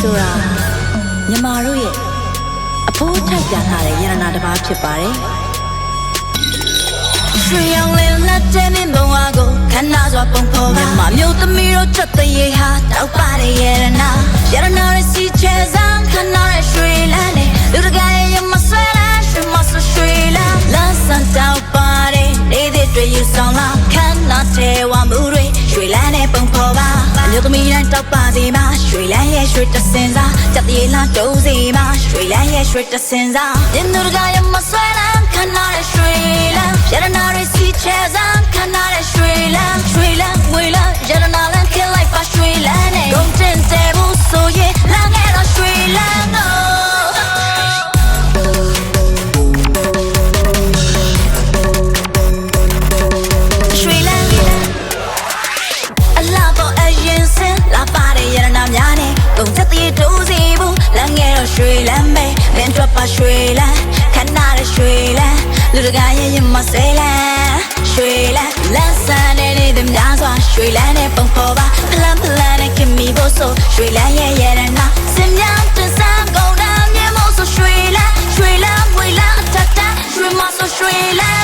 ဆိုတာညီမတို့ရဲ့အဖိုးထိုက်ပြန်လာတဲ့ယန္နာတစ်ပါးဖြစ်ပါတယ်ရွှေရောင်လင်းလက်တဲ့မင်းဘဝကိုခဏစွာပုံဖော်ပါမြမမျိုးသမီးတို့ချက်တဲ့ရေဟာတောက်ပါတဲ့ရတနာရ မျိုးသမီးတိုင်းတောက်ပါစီမှာရွှေလန်းရဲ့ရွှေတစင်စားချက်တဲ့လာတုံးစီမှာရွှေလန်းရဲ့ရွှေတစင်စားဒီလူတကာရဲ့မဆွဲလန်းခဏရဲ့ ရွှေလမ်းပဲလင်းထွက်ပါရွှေလမ်းခဏလေးရွှေလမ်းလူတကာရဲ့ရင်မဆဲလမ်းရွှေလမ်းလမ်းဆန်းနေနေတဲ့များစွာရွှေလမ်းနဲ့ပုံပေါ်ပါဖလန်ဖလန်နဲ့ခင်မီဖို့ဆိုရွှေလမ်းရဲ့ရတနာစင်မြောင်းတစားကုန်တာမြေမို့ဆိုရွှေလမ်းရွှေလမ်းဝေလမ်းအထက်တရွှေမဆိုရွှေလမ်း